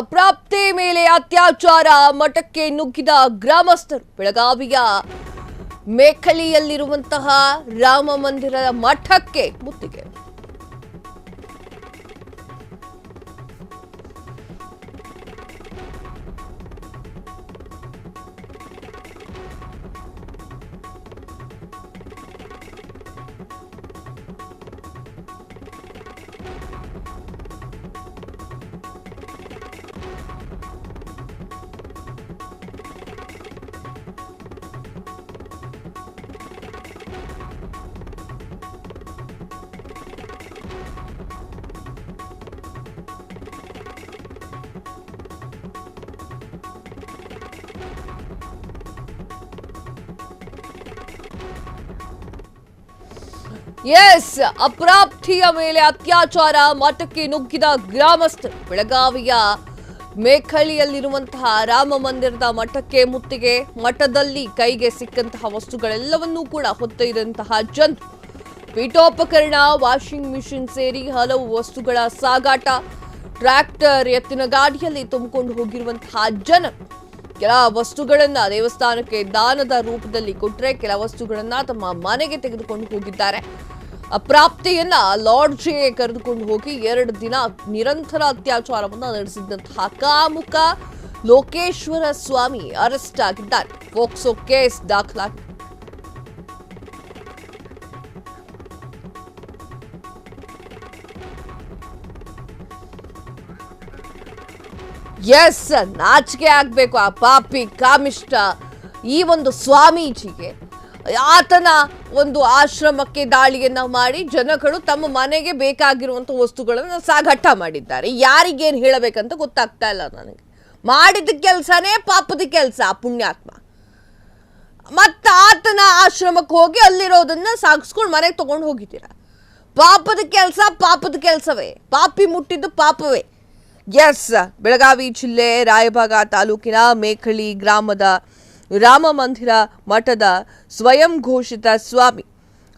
ಅಪ್ರಾಪ್ತೆ ಮೇಲೆ ಅತ್ಯಾಚಾರ ಮಠಕ್ಕೆ ನುಗ್ಗಿದ ಗ್ರಾಮಸ್ಥರು ಬೆಳಗಾವಿಯ ಮೇಖಲಿಯಲ್ಲಿರುವಂತಹ ರಾಮ ಮಂದಿರದ ಮಠಕ್ಕೆ ಮುತ್ತಿಗೆ. ಎಸ್ ಅಪ್ರಾಪ್ತಿಯ ಮೇಲೆ ಅತ್ಯಾಚಾರ, ಮಠಕ್ಕೆ ನುಗ್ಗಿದ ಗ್ರಾಮಸ್ಥರು ಬೆಳಗಾವಿಯ ಮೇಖಳಿಯಲ್ಲಿರುವಂತಹ ರಾಮ ಮಂದಿರದ ಮಠಕ್ಕೆ ಮುತ್ತಿಗೆ, ಮಠದಲ್ಲಿ ಕೈಗೆ ಸಿಕ್ಕಂತಹ ವಸ್ತುಗಳೆಲ್ಲವನ್ನೂ ಕೂಡ ಹೊತ್ತೊಯ್ದಂತಹ ಜನರು ಪೀಠೋಪಕರಣ, ವಾಷಿಂಗ್ ಮಿಷಿನ್ ಸೇರಿ ಹಲವು ವಸ್ತುಗಳ ಸಾಗಾಟ, ಟ್ರ್ಯಾಕ್ಟರ್ ಎತ್ತಿನ ಗಾಡಿಯಲ್ಲಿ ತುಂಬಿಕೊಂಡು ಹೋಗಿರುವಂತಹ ಜನರು ಕೆಲ ವಸ್ತುಗಳನ್ನ ದೇವಸ್ಥಾನಕ್ಕೆ ದಾನದ ರೂಪದಲ್ಲಿ ಕೊಟ್ಟರೆ ಕೆಲ ವಸ್ತುಗಳನ್ನ ತಮ್ಮ ಮನೆಗೆ ತೆಗೆದುಕೊಂಡು ಹೋಗಿದ್ದಾರೆ. ಅಪ್ರಾಪ್ತಿಯನ್ನ ಲಾಡ್ಜಿಗೆ ಕರೆದುಕೊಂಡು ಹೋಗಿ ಎರಡು ದಿನ ನಿರಂತರ ಅತ್ಯಾಚಾರವನ್ನು ನಡೆಸಿದ್ದಂತಹ ಕಾಮುಕ ಲೋಕೇಶ್ವರ ಸ್ವಾಮಿ ಅರೆಸ್ಟ್ ಆಗಿದ್ದಾರೆ. ಪೋಕ್ಸೋ ಕೇಸ್ ದಾಖಲಾಗಿದೆ. ಎಸ್ ನಾಚಿಕೆ ಆಗಬೇಕು ಆ ಪಾಪಿ ಕಾಮಿಷ್ಟ ಈ ಒಂದು ಸ್ವಾಮೀಜಿಗೆ. ಆತನ ಒಂದು ಆಶ್ರಮಕ್ಕೆ ದಾಳಿಯನ್ನು ಮಾಡಿ ಜನಗಳು ತಮ್ಮ ಮನೆಗೆ ಬೇಕಾಗಿರುವಂಥ ವಸ್ತುಗಳನ್ನು ಸಾಗಾಟ ಮಾಡಿದ್ದಾರೆ. ಯಾರಿಗೇನು ಹೇಳಬೇಕಂತ ಗೊತ್ತಾಗ್ತಾ ಇಲ್ಲ ನನಗೆ. ಮಾಡಿದ ಕೆಲಸನೇ ಪಾಪದ ಕೆಲಸ ಪುಣ್ಯಾತ್ಮ. ಮತ್ತು ಆತನ ಆಶ್ರಮಕ್ಕೆ ಹೋಗಿ ಅಲ್ಲಿರೋದನ್ನ ಸಾಗಿಸ್ಕೊಂಡು ಮನೆಗೆ ತಗೊಂಡು ಹೋಗಿದ್ದೀರ. ಪಾಪದ ಕೆಲಸ ಪಾಪದ ಕೆಲಸವೇ. ಪಾಪಿ ಮುಟ್ಟಿದ್ದು ಪಾಪವೇ. ಎಸ್ ಬೆಳಗಾವಿ ಜಿಲ್ಲೆ ರಾಯಭಾಗ ತಾಲೂಕಿನ ಮೇಖಳಿ ಗ್ರಾಮದ ರಾಮ ಮಂದಿರ ಮಠದ ಸ್ವಯಂ ಘೋಷಿತ ಸ್ವಾಮಿ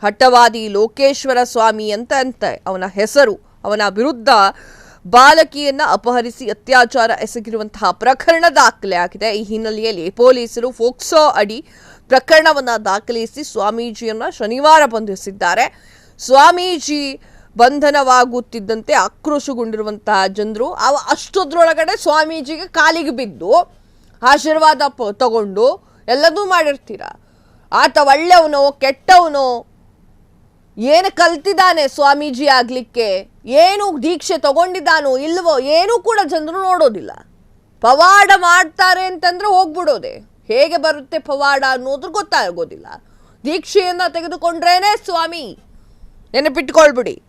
ಹಟ್ಟವಾದಿ ಲೋಕೇಶ್ವರ ಸ್ವಾಮಿ ಅಂತ ಅಂತ. ಅವನ ಹೆಸರು, ಅವನ ವಿರುದ್ಧ ಬಾಲಕಿಯನ್ನು ಅಪಹರಿಸಿ ಅತ್ಯಾಚಾರ ಎಸಗಿರುವಂತಹ ಪ್ರಕರಣ ದಾಖಲೆ ಆಗಿದೆ. ಈ ಹಿನ್ನೆಲೆಯಲ್ಲಿ ಪೊಲೀಸರು ಫೋಕ್ಸೋ ಅಡಿ ಪ್ರಕರಣವನ್ನು ದಾಖಲಿಸಿ ಸ್ವಾಮೀಜಿಯನ್ನು ಶನಿವಾರ ಬಂಧಿಸಿದ್ದಾರೆ. ಸ್ವಾಮೀಜಿ ಬಂಧನವಾಗುತ್ತಿದ್ದಂತೆ ಆಕ್ರೋಶಗೊಂಡಿರುವಂತಹ ಜನರು. ಅವ ಅಷ್ಟೊದ್ರೊಳಗಡೆ ಸ್ವಾಮೀಜಿಗೆ ಕಾಲಿಗೆ ಬಿದ್ದು ಆಶೀರ್ವಾದ ತಗೊಂಡು ಎಲ್ಲದೂ ಮಾಡಿರ್ತೀರ. ಆತ ಒಳ್ಳೆಯವನೋ, ಕೆಟ್ಟವನೋ, ಏನು ಕಲ್ತಿದ್ದಾನೆ ಸ್ವಾಮೀಜಿ ಆಗಲಿಕ್ಕೆ? ಏನು ದೀಕ್ಷೆ ತಗೊಂಡಿದ್ದಾನೋ ಇಲ್ವೋ, ಏನೂ ಕೂಡ ಜನರು ನೋಡೋದಿಲ್ಲ. ಪವಾಡ ಮಾಡ್ತಾರೆ ಅಂತಂದ್ರೆ ಹೋಗ್ಬಿಡೋದೆ. ಹೇಗೆ ಬರುತ್ತೆ ಪವಾಡ ಅನ್ನೋದ್ರ ಗೊತ್ತಾಗೋದಿಲ್ಲ. ದೀಕ್ಷೆಯನ್ನು ತೆಗೆದುಕೊಂಡ್ರೇನೆ ಸ್ವಾಮಿ, ನೆನಪಿಟ್ಕೊಳ್ಬಿಡಿ.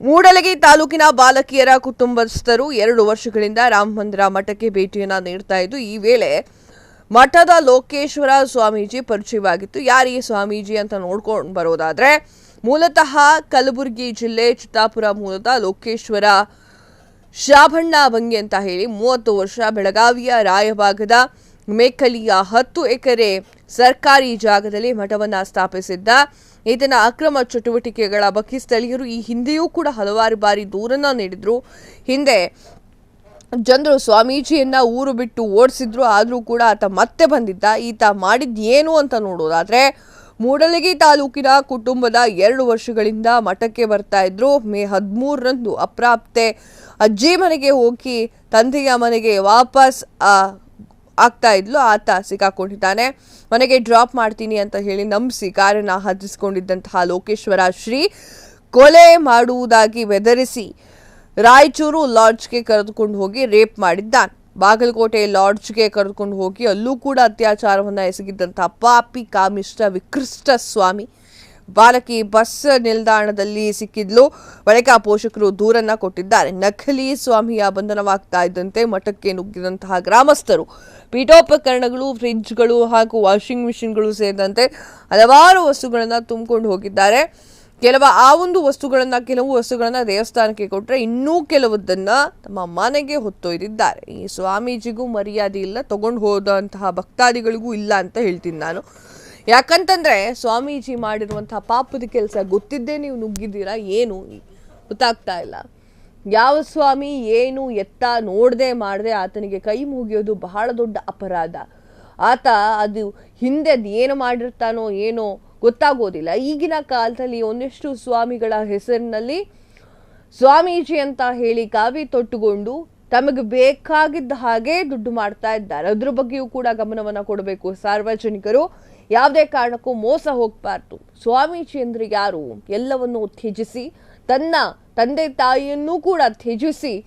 ಮೂಡಲಗಿ ತಾಲೂಕಿನ ಬಾಲಕಿಯರ ಕುಟುಂಬಸ್ಥರು ಎರಡು ವರ್ಷಗಳಿಂದ ರಾಮ ಮಂದಿರ ಮಠಕ್ಕೆ ಭೇಟಿಯನ್ನು ನೀಡ್ತಾ ಇದ್ದು, ಈ ವೇಳೆ ಮಠದ ಲೋಕೇಶ್ವರ ಸ್ವಾಮೀಜಿ ಪರಿಚಯವಾಗಿತ್ತು. ಯಾರು ಈ ಸ್ವಾಮೀಜಿ ಅಂತ ನೋಡ್ಕೊಂಡು ಬರೋದಾದ್ರೆ, ಮೂಲತಃ ಕಲಬುರಗಿ ಜಿಲ್ಲೆ ಚಿತ್ತಾಪುರ ಮೂಲದ ಲೋಕೇಶ್ವರ ಶಾಭಣ್ಣ ಬಂಗಿ ಅಂತ ಹೇಳಿ ಮೂವತ್ತು ವರ್ಷ ಬೆಳಗಾವಿಯ ರಾಯಭಾಗದ ಮೇಕಲಿಯ ಹತ್ತು ಎಕರೆ ಸರ್ಕಾರಿ ಜಾಗದಲ್ಲಿ ಮಠವನ್ನು ಸ್ಥಾಪಿಸಿದ್ದ ಈತನ ಅಕ್ರಮ ಚಟುವಟಿಕೆಗಳ ಬಗ್ಗೆ ಸ್ಥಳೀಯರು ಈ ಹಿಂದೆಯೂ ಕೂಡ ಹಲವಾರು ಬಾರಿ ದೂರನ್ನ ನೀಡಿದ್ರು. ಹಿಂದೆ ಜನರು ಸ್ವಾಮೀಜಿಯನ್ನ ಊರು ಬಿಟ್ಟು ಓಡಿಸಿದ್ರು ಆದರೂ ಕೂಡ ಆತ ಮತ್ತೆ ಬಂದಿದ್ದ. ಈತ ಮಾಡಿದ್ ಏನು ಅಂತ ನೋಡೋದಾದ್ರೆ ಮೂಡಲಗಿ ತಾಲೂಕಿನ ಕುಟುಂಬದ ಎರಡು ವರ್ಷಗಳಿಂದ ಮಠಕ್ಕೆ ಬರ್ತಾ ಇದ್ರು. ಮೇ ಹದಿಮೂರರಂದು ಅಪ್ರಾಪ್ತೆ ಅಜ್ಜಿ ಮನೆಗೆ ಹೋಗಿ ತಂದೆಯ ಮನೆಗೆ ವಾಪಸ್ ಆ, ಆಗ್ತಾ ಇದ್ಲು ಆತ ಸಿಕ್ಕಾಕೊಂಡಿದ್ದಾನೆ. ಮನೆಗೆ ಡ್ರಾಪ್ ಮಾಡ್ತೀನಿ ಅಂತ ಹೇಳಿ ನಂಬಿಸಿ ಕಾರನ್ನು ಹತ್ತಿಸ್ಕೊಂಡಿದ್ದಂತಹ ಲೋಕೇಶ್ವರ ಶ್ರೀ ಕೊಲೆ ಮಾಡುವುದಾಗಿ ಬೆದರಿಸಿ ರಾಯಚೂರು ಲಾಡ್ಜ್ಗೆ ಕರೆದುಕೊಂಡು ಹೋಗಿ ರೇಪ್ ಮಾಡಿದ್ದಾನೆ. ಬಾಗಲಕೋಟೆ ಲಾಡ್ಜ್ಗೆ ಕರೆದುಕೊಂಡು ಹೋಗಿ ಅಲ್ಲೂ ಕೂಡ ಅತ್ಯಾಚಾರವನ್ನು ಎಸಗಿದ್ದಂತಹ ಪಾಪಿ ಕಾಮಿಷ್ಟ ವಿಕೃಷ್ಟ ಸ್ವಾಮಿ. ಬಾಲಕಿ ಬಸ್ ನಿಲ್ದಾಣದಲ್ಲಿ ಸಿಕ್ಕಿದ್ಲು. ಬಳಿಕ ಪೋಷಕರು ದೂರನ್ನ ಕೊಟ್ಟಿದ್ದಾರೆ. ನಕಲಿ ಸ್ವಾಮಿಯ ಬಂಧನವಾಗ್ತಾ ಇದ್ದಂತೆ ಮಠಕ್ಕೆ ನುಗ್ಗಿದಂತಹ ಗ್ರಾಮಸ್ಥರು. ಪೀಠೋಪಕರಣಗಳು, ಫ್ರಿಜ್ಗಳು ಹಾಗೂ ವಾಷಿಂಗ್ ಮಿಷಿನ್ಗಳು ಸೇರಿದಂತೆ ಹಲವಾರು ವಸ್ತುಗಳನ್ನು ತುಂಬಿಕೊಂಡು ಹೋಗಿದ್ದಾರೆ. ಕೆಲವ ಆ ಒಂದು ವಸ್ತುಗಳನ್ನು, ಕೆಲವು ವಸ್ತುಗಳನ್ನು ದೇವಸ್ಥಾನಕ್ಕೆ ಕೊಟ್ಟರೆ ಇನ್ನೂ ಕೆಲವದನ್ನು ತಮ್ಮ ಮನೆಗೆ ಹೊತ್ತೊಯ್ದಿದ್ದಾರೆ. ಈ ಸ್ವಾಮೀಜಿಗೂ ಮರ್ಯಾದೆ ಇಲ್ಲ. ತಗೊಂಡು ಹೋದಂತಹ ಭಕ್ತಾದಿಗಳಿಗೂ ಇಲ್ಲ ಅಂತ ಹೇಳ್ತೀನಿ ನಾನು. ಯಾಕಂತಂದ್ರೆ ಸ್ವಾಮೀಜಿ ಮಾಡಿರುವಂತಹ ಪಾಪದ ಕೆಲಸ ಗೊತ್ತಿದ್ದೇ ನೀವು ನುಗ್ಗಿದ್ದೀರಾ ಏನು? ಗೊತ್ತಾಗ್ತಾ ಇಲ್ಲ. ಯಾವ ಸ್ವಾಮಿ ಏನು ಎತ್ತ ನೋಡದೆ ಮಾಡದೆ ಆತನಿಗೆ ಕೈ ಮುಗಿಯೋದು ಬಹಳ ದೊಡ್ಡ ಅಪರಾಧ. ಆತ ಅದು ಹಿಂದೆ ಅದು ಏನು ಮಾಡಿರ್ತಾನೋ ಏನೋ ಗೊತ್ತಾಗೋದಿಲ್ಲ. ಈಗಿನ ಕಾಲದಲ್ಲಿ ಒಂದಿಷ್ಟು ಸ್ವಾಮಿಗಳ ಹೆಸರಿನಲ್ಲಿ ಸ್ವಾಮೀಜಿ ಅಂತ ಹೇಳಿ ಕಾವಿ ತೊಟ್ಟುಕೊಂಡು ತಮಗೆ ಬೇಕಾಗಿದ್ದ ಹಾಗೆ ದುಡ್ಡು ಮಾಡ್ತಾ ಇದ್ದಾರೆ. ಅದ್ರ ಬಗ್ಗೆಯೂ ಕೂಡ ಗಮನವನ್ನು ಕೊಡಬೇಕು. ಸಾರ್ವಜನಿಕರು ಯಾವುದೇ ಕಾರಣಕ್ಕೂ ಮೋಸ ಹೋಗಬಾರ್ದು. ಸ್ವಾಮೀಜಿ ಅಂದ್ರೆ ಯಾರು? ಎಲ್ಲವನ್ನು ತ್ಯಜಿಸಿ, ತನ್ನ ತಂದೆ ತಾಯಿಯನ್ನೂ ಕೂಡ ತ್ಯಜಿಸಿ,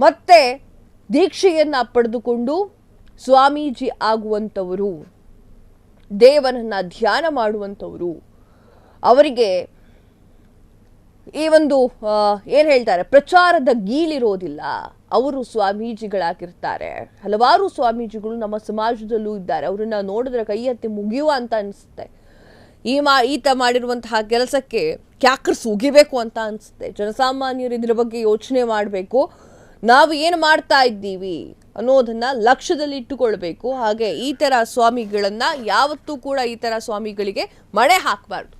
ಮತ್ತೆ ದೀಕ್ಷೆಯನ್ನ ಪಡೆದುಕೊಂಡು ಸ್ವಾಮೀಜಿ ಆಗುವಂಥವರು ದೇವರನ್ನ ಧ್ಯಾನ ಮಾಡುವಂಥವರು, ಅವರಿಗೆ ಈ ಒಂದು ಏನು ಹೇಳ್ತಾರೆ, ಪ್ರಚಾರದ ಗೀಳಿರೋದಿಲ್ಲ. ಅವರು ಸ್ವಾಮೀಜಿಗಳಾಗಿರ್ತಾರೆ. ಹಲವಾರು ಸ್ವಾಮೀಜಿಗಳು ನಮ್ಮ ಸಮಾಜದಲ್ಲೂ ಇದ್ದಾರೆ. ಅವರನ್ನ ನೋಡಿದ್ರೆ ಕೈ ಹತ್ತಿ ಮುಗಿಯುವ ಅಂತ ಅನಿಸುತ್ತೆ. ಈ ಮಾ, ಈತ ಮಾಡಿರುವಂತಹ ಕೆಲಸಕ್ಕೆ ಕ್ಯಾಕರ್ಸ್ ಉಗಿಬೇಕು ಅಂತ ಅನಿಸುತ್ತೆ. ಜನಸಾಮಾನ್ಯರು ಇದ್ರ ಬಗ್ಗೆ ಯೋಚನೆ ಮಾಡಬೇಕು. ನಾವು ಏನು ಮಾಡ್ತಾ ಇದ್ದೀವಿ ಅನ್ನೋದನ್ನ ಲಕ್ಷ್ಯದಲ್ಲಿ ಇಟ್ಟುಕೊಳ್ಬೇಕು. ಹಾಗೆ ಈ ಥರ ಸ್ವಾಮಿಗಳನ್ನು ಯಾವತ್ತೂ ಕೂಡ ಈ ಥರ ಸ್ವಾಮಿಗಳಿಗೆ ಮಣೆ ಹಾಕಬಾರ್ದು.